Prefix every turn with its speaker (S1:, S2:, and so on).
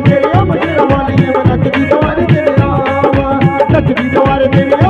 S1: ਤੇਰੇ ਆ ਮਜਰਾ ਵਾਲੀਏ ਮੈਂ ਨੱਚਦੀ ਦਵਾਰ ਤੇਰੇ ਆ। ਨੱਚਦੀ ਦਵਾਰ ਤੇਰੇ